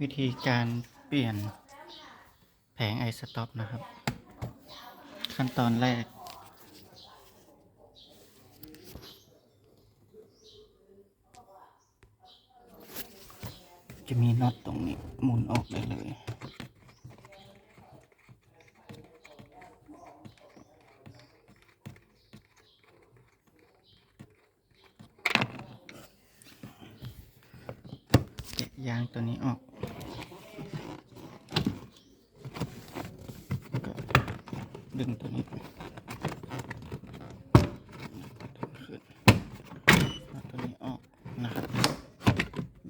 วิธีการเปลี่ยนแผงไอสต็อปนะครับ ขั้นตอนแรก จะมีน็อตตรงนี้หมุนออกได้เลยแกะยางตัวนี้ออก ดึงตัวนี้ดึงขึ้นตัวนี้ออกนะครับ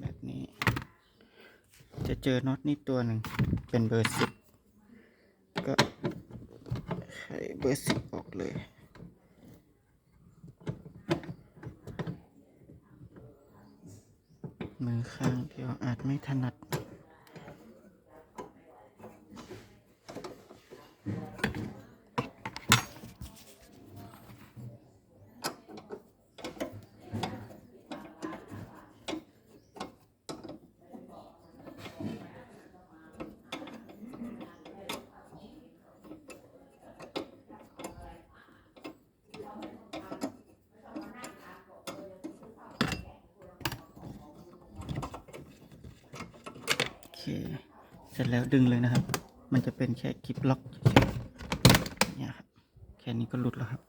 แบบนี้ จะเจอน็อตนี่ตัวหนึ่งเป็นเบอร์สิบก็ไขเบอร์สิบออกเลยมือข้างเดียวอาจไม่ถนัด เคเสร็จแล้วดึงเลยนะครับ มันจะเป็นแค่คลิปล็อกเนี่ยครับแค่นี้ก็หลุดแล้วครับ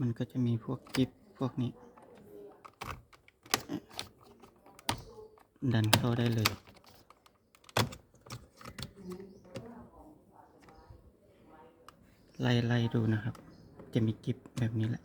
มันก็จะมีพวกกิฟพวกนี้ ดันเข้าได้เลยไล่ไล่ดูนะครับ จะมีกิฟแบบนี้แหละ